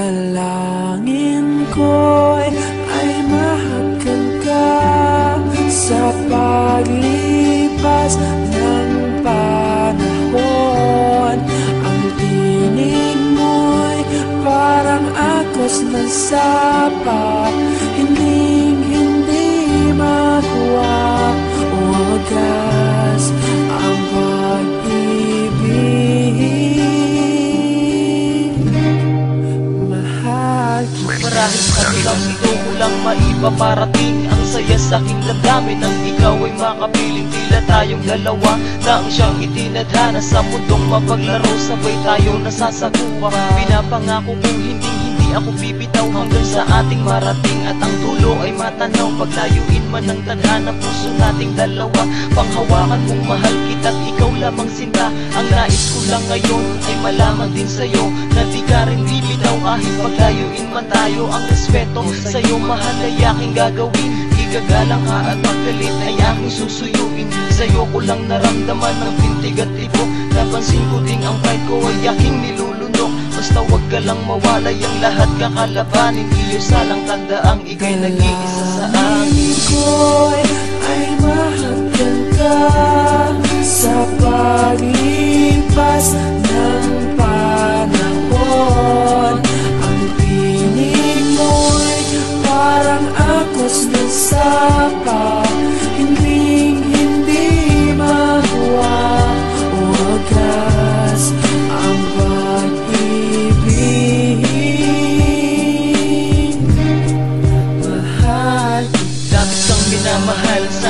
Dalangin ko'y ay mahagkan ka Sa paglipas ng panahon. Ang tinig mo'y parang akos ng sapa lang maipaparating Ang saya sa aking damdamin. Nang ikaw ay makapiling Tila tayong dalawa Na ang siyang itinadhana Sa mundong mapaglaro. Sabay tayo nasasakuha Pinapangako kong hindi hindi ako bibitaw Hanggang sa ating marating. At ang dulo ay matanaw Paglayuin man ng tadhana Puso nating dalawa. Panghawakan mong mahal kita At ikaw lamang sinta. Ang nais ko lang ngayon Ay malaman din sa'yo Na di bibitaw Kahit paglayuin man tayo Ang respeto sa'yo mahal ay aking gagawin. Igagalang ka at paggalit ay aking susuyuin. Sa'yo ko lang naramdaman ng pintig at ibo. Napansin ko ding ang pride ko ay aking nilulunok. Basta wag ka lang mawalay ang lahat kakalabanin. Iyo salang tandaang ikay nag-iisa sa akin ko'y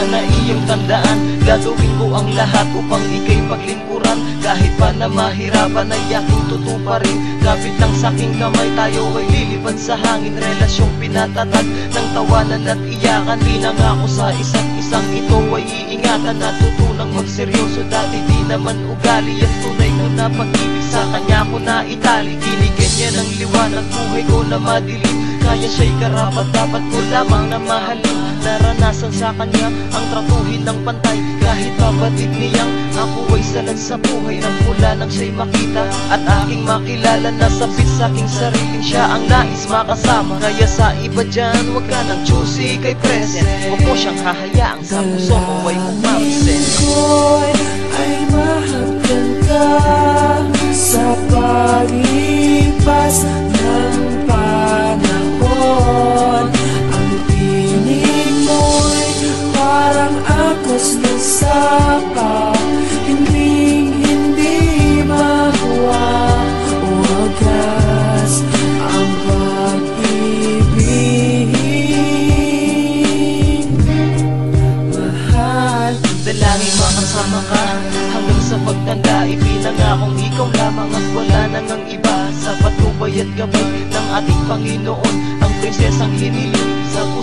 sana iyong tandaan. Gagawin ko ang lahat upang ikay paglingkuran. Kahit pa na mahirapan ay aking tutuparin. Kapit lang sa aking kamay tayo ay lilipad sa hangin. Relasyong pinatatag ng tawanan at iyakan. Pinangako sa isa't isang ito ay iingatan. Natutunang magseryoso dati di naman ugali. Ang tunay ko na pag-ibig sa kanya ko na itali. Binigyan niya ng liwanag buhay ko na madilim Kaya siya'y karapat. Dapat ko lamang na mahalin Naranasan sa kanya ang tratuhin ng pantay. Kahit pabatid niyang ako ay salad sa buhay Nang mula nang siya'y makita At aking makilala na sabit sa aking sariling Siya ang nais makasama Kaya sa iba dyan wag ka nang choosy kay present Huwag mo siyang hahayaang sa puso mo ay umabisin ko'y ay mahagkan ka makasama ka Hanggang sa pagtanda Ipinangakong ikaw lamang At wala nang ang iba. Sa patnubay at gabay Ng ating Panginoon Ang prinsesang hiniling Sa puso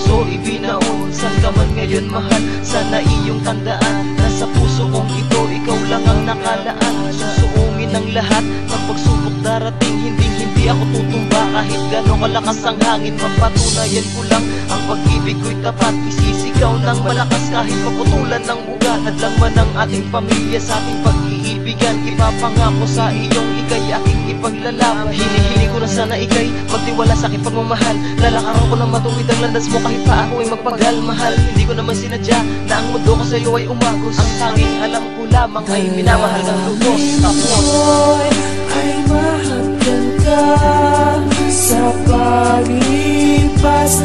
ka man ngayon mahal. Sana iyong tandaan Nasa puso kong ito Ikaw lang ang nakalaan Susuungin ang lahat Ng pagsubok darating. Hindi hindi ako tutumba Kahit gano'ng kalakas ang hangin. Mapatunayan ko lang Ang pag-ibig ko'y tapat. Isisigaw ng malakas Kahit maputulan ng ugat. Hadlang man ang ating pamilya Sa ating kaibigan Ipapangako sa iyong ikay Aking ipaglalaban. Hinihili ko na sana ikay Magtiwala sa aking pagmamahal. Lalakaran ko na matuwid ang landas mo Kahit pa ako ay magpagal Mahal, hindi ko naman sinadya Na ang mundo ko sa'yo ay umagos. Ang tanging alam ko lamang ay minamahal ng lubos. Tapos ay mahal ka Sa pag-ipas